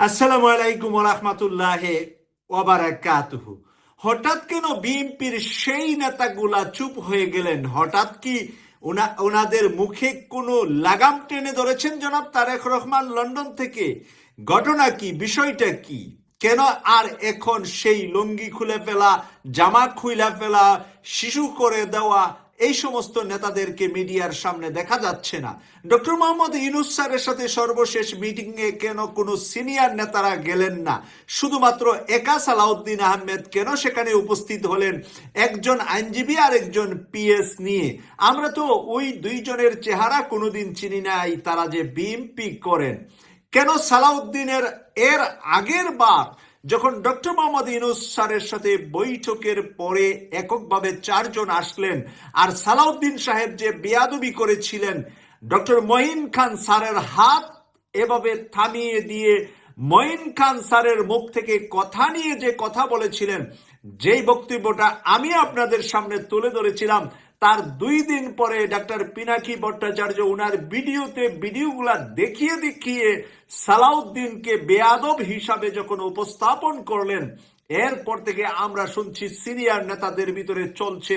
আসসালামু আলাইকুম রহমতুল্লাহ হঠাৎ কেন বিএনপির সেই নেতাগুলা চুপ হয়ে গেলেন? হঠাৎ কি ওনা- ওনাদের মুখে কোনো লাগাম টেনে ধরেছেন জনাব তারেক রহমান লন্ডন থেকে? ঘটনা কি? বিষয়টা কি? কেন আর এখন সেই লুঙ্গি খুলে ফেলা, জামা খুইলা ফেলা, শিশু করে দেওয়া এই সমস্ত নেতাদেরকে মিডিয়ার সামনে দেখা যাচ্ছে না। ডক্টর মোহাম্মদ ইউনুস স্যারের সাথে সর্বশেষ মিটিং এ কেন কোনো সিনিয়র নেতারা গেলেন না? শুধুমাত্র একা সালাউদ্দিন আহমেদ কেন সেখানে উপস্থিত হলেন? একজন আইনজীবী আর একজন পিএস নিয়ে। আমরা তো ওই দুইজনের চেহারা কোনোদিন চিনি নাই তারা যে বিএমপি করেন। কেন সালাউদ্দিনের এর আগের বার যখন ডক্টর মোহাম্মদ ইউনুস স্যারের সাথে বৈঠকের পরে এককভাবে চারজন আসলেন আর সালাউদ্দিন সাহেব যে বেয়াদবি করেছিলেন, ডক্টর মঈন খান স্যারের হাত এভাবে থামিয়ে দিয়ে মঈন খান স্যারের মুখ থেকে কথা নিয়ে যে কথা বলেছিলেন, যেই বক্তব্যটা আমি আপনাদের সামনে তুলে ধরেছিলাম তার দুই দিন পরে ডাক্তার পিনাকি ভট্টাচার্য উনার ভিডিওতে ভিডিওগুলা দেখিয়ে দেখিয়ে সালাউদ্দিনকে বেয়াদব হিসাবে যখন উপস্থাপন করলেন, এরপর থেকে আমরা শুনছি সিরিয়ার নেতাদের ভিতরে চলছে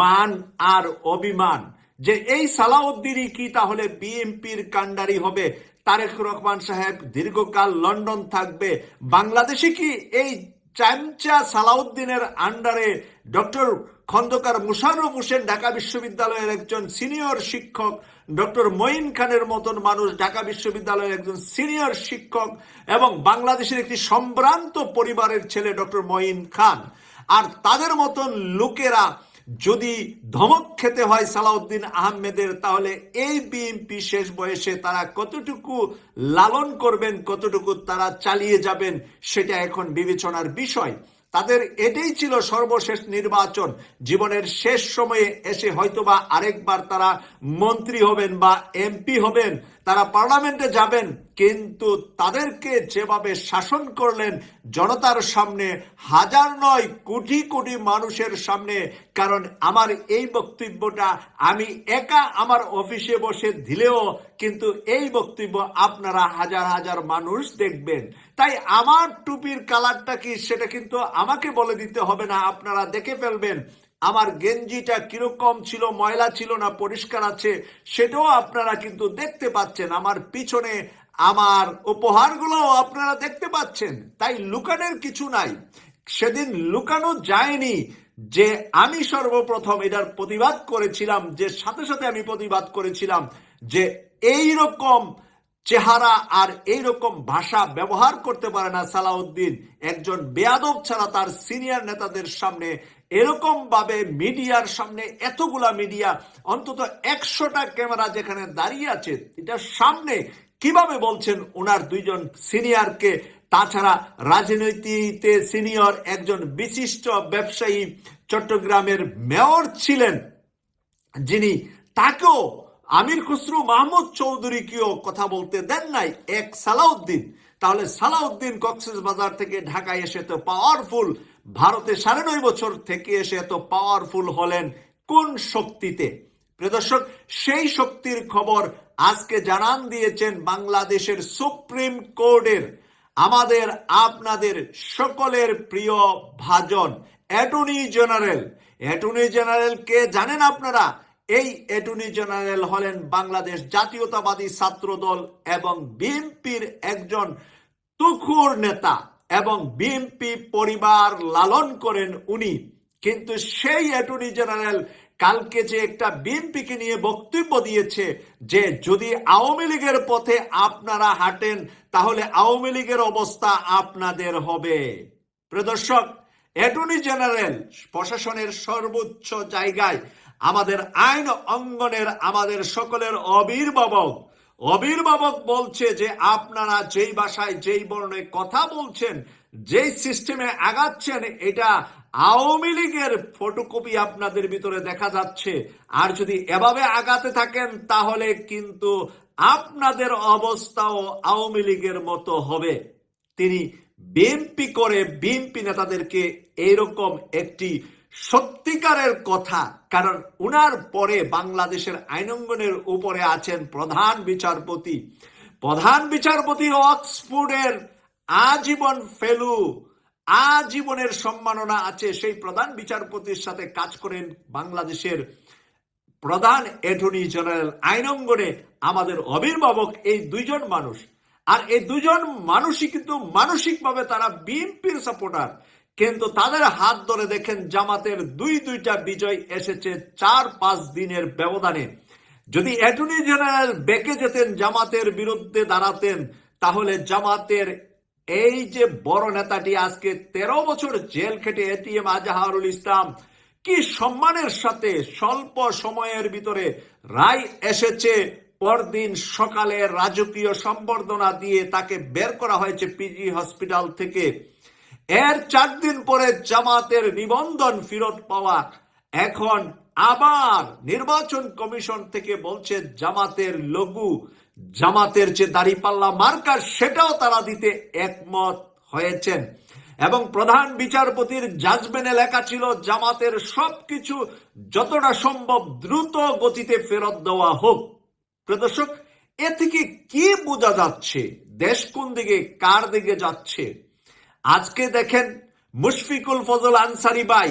মান আর অভিমান। যে এই সালাউদ্দিনই কি তাহলে বিএনপির কাণ্ডারি হবে? তারেক রহমান সাহেব দীর্ঘকাল লন্ডন থাকবে। বাংলাদেশে কি এই চামচা সালাউদ্দিনের আন্ডারে ডক্টর খন্দকার মুশাররফ হোসেন ঢাকা বিশ্ববিদ্যালয়ের একজন সিনিয়র শিক্ষক, ডক্টর মঈন খানের মতন মানুষ ঢাকা বিশ্ববিদ্যালয়ের একজন সিনিয়র শিক্ষক এবং বাংলাদেশের একটি সম্ভ্রান্ত পরিবারের ছেলে ডক্টর মঈন খান। আর তাদের মতন লোকেরা যদি ধমক খেতে হয় সালাউদ্দিন আহমেদের, তাহলে এই বিএনপি শেষ বয়সে তারা কতটুকু লালন করবেন, কতটুকু তারা চালিয়ে যাবেন, সেটা এখন বিবেচনার বিষয়। তাদের এটাই ছিল সর্বশেষ নির্বাচন। জীবনের শেষ সময়ে এসে হয়তোবা আরেকবার তারা মন্ত্রী হবেন বা এমপি হবেন। তারা পার্লামেন্টে যাবেন, কিন্তু তাদেরকে যেভাবে শাসন করলেন, জনতার সামনে হাজার নয় কোটি কোটি মানুষের সামনে, কারণ আমার এই বক্তব্যটা আমি একা আমার অফিসে বসে দিলেও, কিন্তু এই বক্তব্য আপনারা হাজার হাজার মানুষ দেখবেন। তাই আমার টুপির কালারটা কি, সেটা কিন্তু আমাকে বলে দিতে হবে না, আপনারা দেখে ফেলবেন। আমার গেঞ্জিটা কীরকম ছিল, ময়লা ছিল না, পরিষ্কার আছে, সেটাও আপনারা কিন্তু দেখতে পাচ্ছেন। আমার পিছনে আমার উপহারগুলো আপনারা দেখতে পাচ্ছেন। তাই লুকানের কিছু নাই। সেদিন লুকানো যায়নি যে আমি সর্বপ্রথম এটার প্রতিবাদ করেছিলাম, যে সাথে সাথে আমি প্রতিবাদ করেছিলাম, যে এই রকম চেহারা আর এই রকম ভাষা ব্যবহার করতে পারে না সালাউদ্দিন। একজন বেয়াদব ছাড়া তার সিনিয়র নেতাদের সামনে এরকম ভাবে মিডিয়ার সামনে এতগুলা মিডিয়া, অন্তত একশোটা ক্যামেরা যেখানে দাঁড়িয়ে আছে এটার সামনে কীভাবে বলছেন ওনার দুইজন সিনিয়রকে? তাছাড়া রাজনীতিতে সিনিয়র একজন বিশিষ্ট ব্যবসায়ী চট্টগ্রামের মেয়র ছিলেন। যিনি তাকেও আমির খুসরু মাহমুদ চৌধুরীকেও কথা বলতে দেন নাই, এক সালাউদ্দিন। তাহলে সালাউদ্দিন কক্সেস বাজার থেকে ঢাকায় এসে তো পাওয়ারফুল ভারতে সাড়ে নয় বছর থেকে এসে এত পাওয়ারফুল হলেন কোন শক্তিতে? প্রিয় দর্শক, সেই শক্তির খবর আজকে জানান দিয়েছেন বাংলাদেশের সুপ্রিম কোর্টের আমাদের আপনাদের সকলের প্রিয় ভাজন, অ্যাটর্নি জেনারেল। অ্যাটর্নি জেনারেল কে জানেন আপনারা? এই অ্যাটর্নি জেনারেল হলেন বাংলাদেশ জাতীয়তাবাদী ছাত্র দল এবং বিএনপির একজন তুখুর নেতা। এবং বিএনপি পরিবার লালন করেন উনি। কিন্তু সেই অ্যাটর্নি জেনারেল কালকে যে একটা বিএনপিকে নিয়ে বক্তব্য দিয়েছে যে, যদি আওয়ামী লীগের পথে আপনারা হাঁটেন, তাহলে আওয়ামী লীগের অবস্থা আপনাদের হবে। প্রদর্শক অ্যাটর্নি জেনারেল প্রশাসনের সর্বোচ্চ জায়গায় আমাদের আইন অঙ্গনের আমাদের সকলের অবির্ভাবক অবির্ভাবক বলছে যে আপনারা যেই ভাষায় যেই বর্ণে কথা বলছেন, যেই সিস্টেমে আগাচ্ছেন, এটা আওয়ামী লীগের ফটোকপি আপনাদের ভিতরে দেখা যাচ্ছে। আর যদি এভাবে আগাতে থাকেন, তাহলে কিন্তু আপনাদের অবস্থাও আওয়ামী লীগের মতো হবে। তিনি বিএনপি করে বিএনপি নেতাদেরকে এইরকম একটি সত্যিকারের কথা, কারণ উনার পরে বাংলাদেশের আইনঙ্গনের উপরে আছেন প্রধান বিচারপতি। প্রধান বিচারপতি অক্সফোর্ডের আজীবন ফেলু, আজীবনের সম্মাননা আছে। সেই প্রধান বিচারপতির সাথে কাজ করেন বাংলাদেশের প্রধান অ্যাটর্নি জেনারেল আইনঙ্গনে আমাদের অভিভাবক এই দুইজন মানুষ। আর এই দুজন মানুষই কিন্তু মানসিকভাবে তারা বিএনপির সাপোর্টার। কিন্তু তাদের হাত ধরে দেখেন জামাতের দুই দুইটা বিজয় এসেছে চার পাঁচ দিনের ব্যবধানে। যদি অ্যাটর্নি জেনারেল বেঁকে যেতেন জামাতের বিরুদ্ধে দাঁড়াতেন, তাহলে জামাতের এই যে বড় নেতাটি আজকে তেরো বছর জেল খেটে এটিএম আজাহারুল ইসলাম, কি সম্মানের সাথে স্বল্প সময়ের ভিতরে রায় এসেছে, পরদিন সকালে রাজকীয় সম্বর্ধনা দিয়ে তাকে বের করা হয়েছে পিজি হসপিটাল থেকে। এর চার দিন পরে জামাতের নিবন্ধন ফেরত পাওয়া এখন আবার নির্বাচন কমিশন থেকে বলছে জামাতের লঘু, জামাতের যে দাড়িপাল্লা মার্কার সেটাও তারা দিতে একমত হয়েছেন। এবং প্রধান বিচারপতির জাজমেন্টে লেখা ছিল, জামাতের সবকিছু যতটা সম্ভব দ্রুত গতিতে ফেরত দেওয়া হোক। প্রদর্শক এ থেকে কি বোঝা যাচ্ছে? দেশ কোন দিকে, কার দিকে যাচ্ছে? আজকে দেখেন মুশফিকুল ফজল আনসারি বাই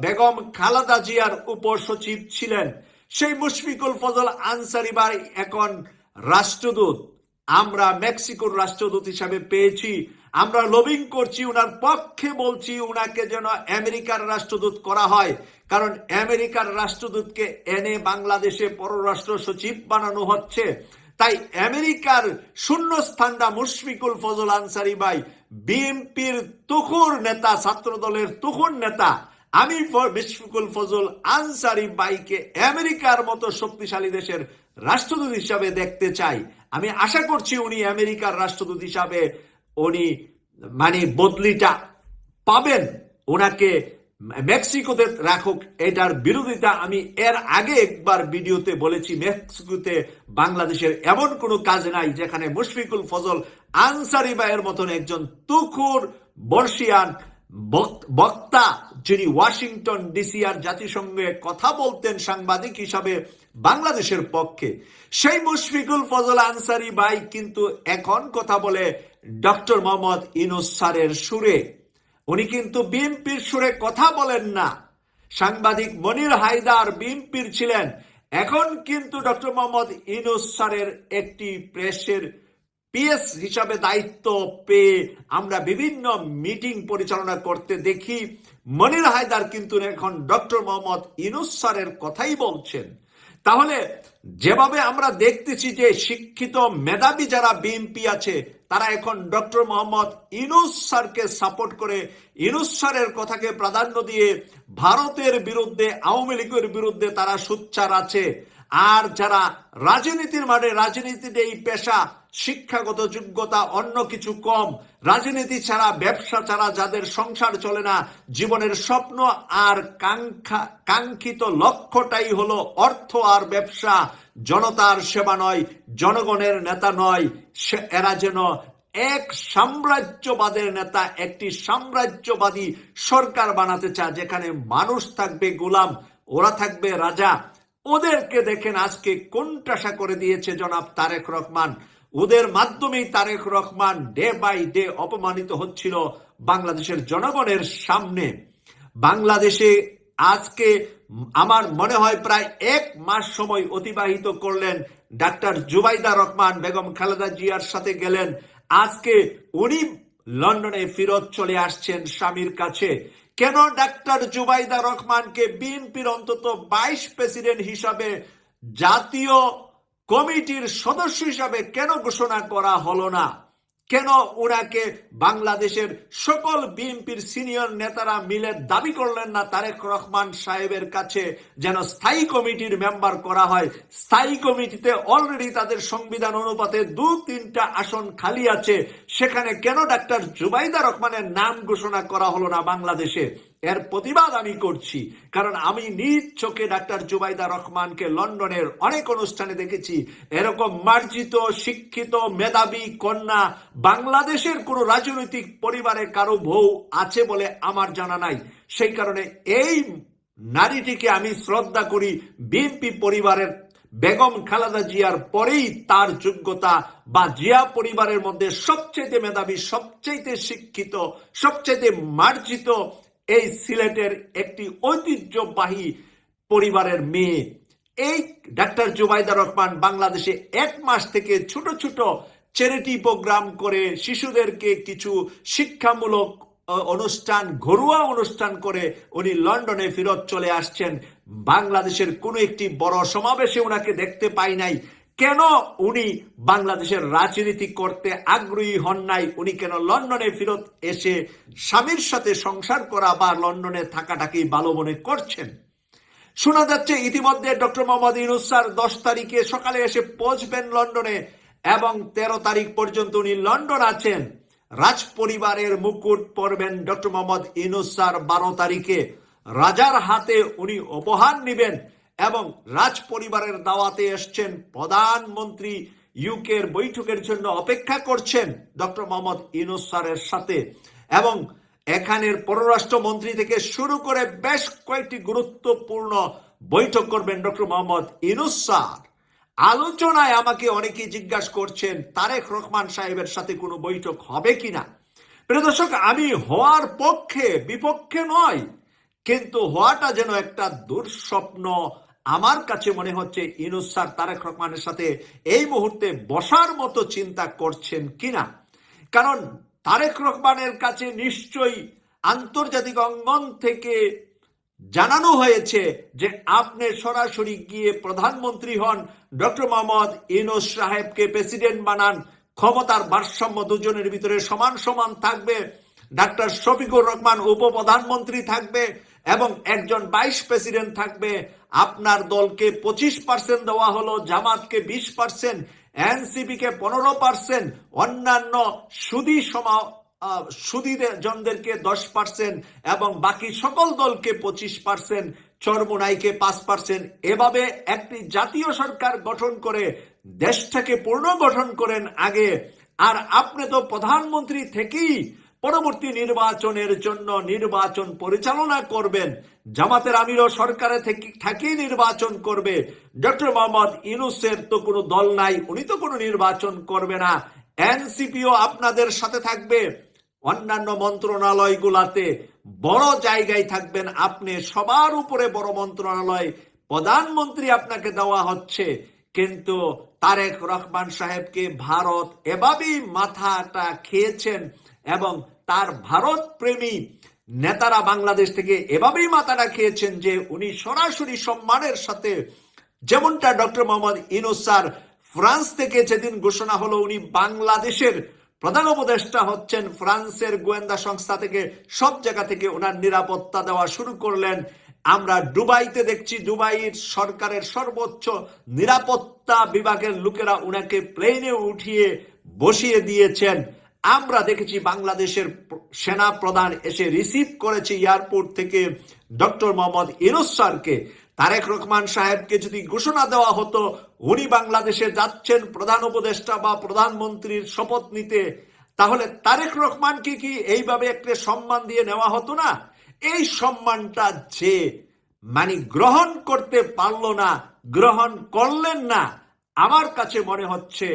বেগম খালাদা জিয়ার উপসচিব ছিলেন। সেই মুশফিকুল ফজল আনসারি বাই এখন রাষ্ট্রদূত। আমরা মেক্সিকোর রাষ্ট্রদূত হিসাবে পেয়েছি। আমরা লবিং করছি, উনার পক্ষে বলছি উনাকে যেন আমেরিকার রাষ্ট্রদূত করা হয়। কারণ আমেরিকার রাষ্ট্রদূতকে এনে বাংলাদেশে পররাষ্ট্র সচিব বানানো হচ্ছে। তাই আমেরিকার শূন্যস্থানটা মুশফিকুল ফজল আনসারি ভাই বিএনপির তুখুর নেতা ছাত্র দলের তুখুর নেতা, আমি মুশফিকুল ফজল আনসারি বাইকে আমেরিকার মতো শক্তিশালী দেশের রাষ্ট্রদূত হিসাবে দেখতে চাই। আমি আশা করছি উনি আমেরিকার রাষ্ট্রদূত হিসাবে উনি মানে বদলিটা পাবেন। ওনাকে মেক্সিকোতে রাখুক, এটার বিরোধিতা আমি এর আগে একবার ভিডিওতে বলেছি, মেক্সিকোতে বাংলাদেশের এমন কোনো কাজ নাই যেখানে মুশফিকুল ফজল আনসারি ভাইয়ের মতন একজন তুখুর বর্ষিয়ান বক্তা যিনি ওয়াশিংটন ডিসি আর জাতিসংঘে কথা বলতেন সাংবাদিক হিসাবে বাংলাদেশের পক্ষে। সেই মুশফিকুল ফজল আনসারি ভাই কিন্তু এখন কথা বলে ডক্টর মোহাম্মদ ইনুস স্যারের সুরে। উনি কিন্তু বিএনপির সুরে কথা বলেন না। সাংবাদিক মনির হায়দার বিএনপির ছিলেন। এখন কিন্তু ডক্টর মোহাম্মদ ইনুস স্যারের একটি প্রেসের পিএস হিসাবে দায়িত্ব পেয়ে আমরা বিভিন্ন মিটিং পরিচালনা করতে দেখি। মনির হায়দার কিন্তু এখন ডক্টর মোহাম্মদ ইনুস স্যারের কথাই বলছেন। তাহলে যেভাবে আমরা দেখতেছি যে শিক্ষিত মেধাবী যারা বিএনপি আছে তারা এখন ডক্টর মোহাম্মদ ইনুস স্যারকে সাপোর্ট করে, ইনুস স্যারের কথাকে প্রাধান্য দিয়ে ভারতের বিরুদ্ধে, আওয়ামী লীগের বিরুদ্ধে তারা সুচ্চার আছে। আর যারা রাজনীতির মাঠে রাজনীতির এই পেশা, শিক্ষাগত যোগ্যতা অন্য কিছু কম, রাজনীতি ছাড়া, ব্যবসা ছাড়া যাদের সংসার চলে না, জীবনের স্বপ্ন আর কাঙ্ক্ষা কাঙ্ক্ষিত লক্ষ্যটাই হলো অর্থ আর ব্যবসা। জনতার সেবা নয়, জনগণের নেতা নয়, সে এরা যেন এক সাম্রাজ্যবাদের নেতা, একটি সাম্রাজ্যবাদী সরকার বানাতে চায়, যেখানে মানুষ থাকবে গোলাম, ওরা থাকবে রাজা। ওদেরকে দেখেন আজকে কোনটাশা করে দিয়েছে জনাব তারেক রহমান। ওদের মাধ্যমেই Tarique Rahman day by day অপমানিত হচ্ছিল বাংলাদেশের জনগণের সামনে। বাংলাদেশে আজকে আমার মনে হয় প্রায় এক মাস সময় অতিবাহিত করলেন ডাক্তার জুবাইদা রহমান বেগম খালেদা জিয়ার সাথে গেলেন। আজকে উনি লন্ডনে ফিরত চলে আসছেন স্বামীর কাছে। কেন ডাক্তার জুবাইদা রহমানকে বিএনপির অন্তত বাইশ প্রেসিডেন্ট হিসাবে জাতীয় কমিটির সদস্য হিসাবে কেন ঘোষণা করা হলো না? কেন ওনাকে বাংলাদেশের সকল বিএনপির সিনিয়র নেতারা মিলে দাবি করলেন না? তারেক রহমান সাহেবের কাছে যেন স্থায়ী কমিটির মেম্বার করা হয়। স্থায়ী কমিটিতে অলরেডি তাদের সংবিধান অনুপাতে দু তিনটা আসন খালি আছে। সেখানে কেন ডাক্তার জুবাইদা রহমানের নাম ঘোষণা করা হলো না বাংলাদেশে? এর প্রতিবাদ আমি করছি। কারণ আমি নিজ চোখে ডাক্তার জুবাইদা রহমানকে লন্ডনের অনেক অনুষ্ঠানে দেখেছি। এরকম মার্জিত, শিক্ষিত, মেধাবী কন্যা বাংলাদেশের কোন রাজনৈতিক পরিবারে কারও বউ আছে বলে আমার জানা নাই। সেই কারণে এই নারীটিকে আমি শ্রদ্ধা করি বিএনপি পরিবারের বেগম খালেদা জিয়ার পরেই তার যোগ্যতা বা জিয়া পরিবারের মধ্যে সবচেয়ে মেধাবী সবচেয়ে শিক্ষিত সবচেয়ে মার্জিত এই সিলেটের একটি ঐতিহ্যবাহী পরিবারের মেয়ে। এই ডাক্তার জুবাইদা রহমান বাংলাদেশে এক মাস থেকে ছোট ছোট চ্যারিটি প্রোগ্রাম করে শিশুদেরকে কিছু শিক্ষামূলক অনুষ্ঠান, ঘরোয়া অনুষ্ঠান করে উনি লন্ডনে ফেরত চলে আসছেন। বাংলাদেশের কোনো একটি বড় সমাবেশে ওনাকে দেখতে পাই নাই। কেন উনি বাংলাদেশের রাজনীতি করতে আগ্রহী হন নাই? উনি কেন লন্ডনে ফেরত এসে স্বামীর সাথে সংসার করা বা লন্ডনে থাকাটাকে ভালো মনে করছেন? শোনা যাচ্ছে ইতিমধ্যে ডক্টর মোহাম্মদ ইউনুস স্যার দশ তারিখে সকালে এসে পৌঁছবেন লন্ডনে এবং তেরো তারিখ পর্যন্ত উনি লন্ডন আছেন। রাজ পরিবারের মুকুট পরবেন ডক্টর মোহাম্মদ ইউনুস স্যার বারো তারিখে। রাজার হাতে উনি উপহার নেবেন। এবং রাজ পরিবারের দাওয়াতে এসছেন প্রধানমন্ত্রী ইউকের বৈঠকের জন্য অপেক্ষা করছেন ডক্টর মোহাম্মদ ইউনুস স্যারের সাথে। এবং এখানের পররাষ্ট্রমন্ত্রী থেকে শুরু করে বেশ কয়েকটি গুরুত্বপূর্ণ বৈঠক করবেন ডক্টর মোহাম্মদ ইনুস স্যার। আলোচনায় আমাকে অনেকেই জিজ্ঞাসা করছেন, তারেক রহমান সাহেবের সাথে কোনো বৈঠক হবে কিনা? প্রিয় দর্শক, আমি হওয়ার পক্ষে, বিপক্ষে নয়, কিন্তু হওয়াটা যেন একটা দুঃস্বপ্ন আমার কাছে মনে হচ্ছে ইনুস স্যার, তারেক রহমানের সাথে এই মুহূর্তে বসার মতো চিন্তা করছেন কিনা? কারণ তারেক রহমানের কাছে নিশ্চয়ই আন্তর্জাতিক অঙ্গন থেকে জানানো হয়েছে যে আপনি সরাসরি গিয়ে প্রধানমন্ত্রী হন, ডক্টর মোহাম্মদ ইনোস সাহেবকে প্রেসিডেন্ট বানান, ক্ষমতার ভারসাম্য দুজনের ভিতরে সমান সমান থাকবে, ডাক্তার শফিকুর রহমান উপপ্রধানমন্ত্রী থাকবে এবং একজন ভাইস প্রেসিডেন্ট থাকবে আপনার দলকে পঁচিশ পার্সেন্ট দেওয়া হলো জামাতকে বিশ পার্সেন্ট এনসিপি কে পনেরো পার্সেন্ট অন্যান্য সুদী সমা আহ, জনদেরকে দশ পার্সেন্ট এবং বাকি সকল দলকে পঁচিশ পার্সেন্ট চরমুনাইকে পাঁচ পার্সেন্ট এভাবে একটি জাতীয় সরকার গঠন করে দেশটাকে পুনর্গঠন করেন আগে। আর আপনি তো প্রধানমন্ত্রী থেকেই পরবর্তী নির্বাচনের জন্য নির্বাচন পরিচালনা করবেন। জামাতের আমিরও সরকারে থেকে নির্বাচন করবে। ডক্টর মোহাম্মদ ইনুসের তো কোনো দল নাই, উনি তো কোনো নির্বাচন করবে না। এনসিপিও আপনাদের সাথে থাকবে। অন্যান্য মন্ত্রণালয়গুলাতে বড় জায়গায় থাকবেন আপনি। সবার উপরে বড় মন্ত্রণালয় প্রধানমন্ত্রী আপনাকে দেওয়া হচ্ছে। কিন্তু তারেক রহমান সাহেবকে ভারত এভাবেই মাথাটা খেয়েছেন এবং তার ভারত প্রেমী নেতারা বাংলাদেশ থেকে এভাবেই মাথাটা খেয়েছেন যে উনি সরাসরি সম্মানের সাথে যেমনটা doctor Mohammad Yunus sir France থেকে যেদিন ঘোষণা হলো উনি বাংলাদেশের প্রধান উপদেষ্টা হচ্ছেন, ফ্রান্সের গোয়েন্দা সংস্থা থেকে সব জায়গা থেকে ওনার নিরাপত্তা দেওয়া শুরু করলেন। আমরা দুবাইতে দেখছি, দুবাইয়ের সরকারের সর্বোচ্চ নিরাপত্তা বিভাগের লোকেরা উনাকে প্লেনে উঠিয়ে বসিয়ে দিয়েছেন। আমরা দেখেছি বাংলাদেশের সেনা প্রধান এসে রিসিভ করেছে এয়ারপোর্ট থেকে ডক্টর মোহাম্মদ ইনুস স্যারকে। তারেক রহমান সাহেবকে যদি ঘোষণা দেওয়া হতো, উনি বাংলাদেশে যাচ্ছেন প্রধান উপদেষ্টা বা প্রধানমন্ত্রীর শপথ নিতে, তাহলে তারেক রহমানকে কি এইভাবে একটা সম্মান দিয়ে নেওয়া হতো না? এই সম্মানটা যে মানে গ্রহণ করতে পারল না, গ্রহণ করলেন না, আমার কাছে মনে হচ্ছে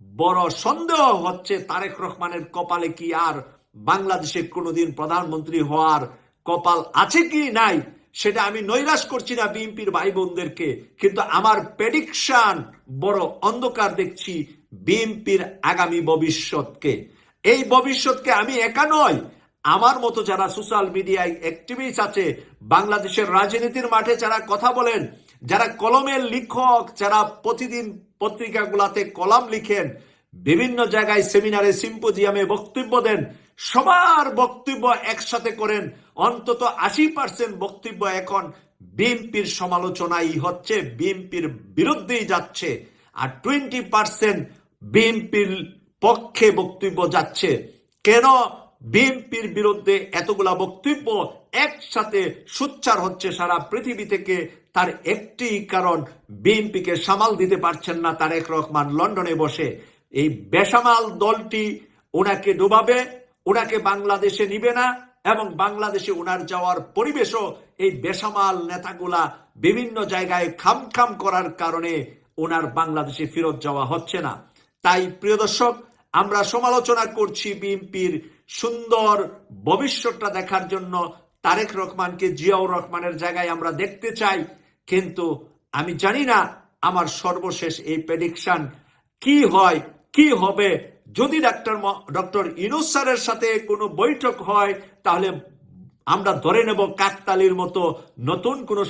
বড় সন্দেহ হচ্ছে তারেক রহমানের কপালে কি আর বাংলাদেশে কোনোদিন প্রধানমন্ত্রী হওয়ার কপাল আছে কি নাই, সেটা আমি নৈরাশ করছি না বিএনপির ভাই বোনদেরকে কিন্তু আমার প্রেডিকশন বড় অন্ধকার দেখছি বিএনপির আগামী ভবিষ্যৎকে। এই ভবিষ্যৎকে আমি একা নয় আমার মতো যারা সোশ্যাল মিডিয়ায় অ্যাক্টিভিস্ট আছে, বাংলাদেশের রাজনীতির মাঠে যারা কথা বলেন, যারা কলমের লিখক, যারা প্রতিদিন পত্রিকাগুলাতে কলাম লিখেন, বিভিন্ন জায়গায় সেমিনারে, সিম্পোজিয়ামে বক্তব্য দেন, সবার বক্তব্য একসাথে করেন, অন্তত আশি পার্সেন্ট বক্তব্য এখন বিএনপির সমালোচনাই হচ্ছে, বিএনপির বিরুদ্ধেই যাচ্ছে, আর টোয়েন্টি পার্সেন্ট বিএনপির পক্ষে বক্তব্য যাচ্ছে। কেন বিএনপির বিরুদ্ধে এতগুলা বক্তব্য একসাথে সুচ্চার হচ্ছে সারা পৃথিবী থেকে। তার একটি কারণ, বিএনপিকে সামাল দিতে পারছেন না তারেক রহমান লন্ডনে বসে। এই বেসামাল দলটি ওনাকে ডুবাবে, ওনাকে বাংলাদেশে নিবে না এবং বাংলাদেশে ওনার যাওয়ার পরিবেশও এই বেসামাল নেতাগুলা বিভিন্ন জায়গায় খাম খাম করার কারণে ওনার বাংলাদেশে ফেরত যাওয়া হচ্ছে না। তাই প্রিয় দর্শক, আমরা সমালোচনা করছি বিএনপির সুন্দর ভবিষ্যৎটা দেখার জন্য। তারেক রহমানকে জিয়াউর রহমানের জায়গায় আমরা দেখতে চাই। কিন্তু আমি জানি না আমার সর্বশেষ এই প্রেডিকশন কি হয়, কি হবে। যদি ডাক্তার ডক্টর ইনুস স্যারের সাথে কোনো বৈঠক হয়, তাহলে আমরা ধরে নেব কাকতালির মতো নতুন কোনো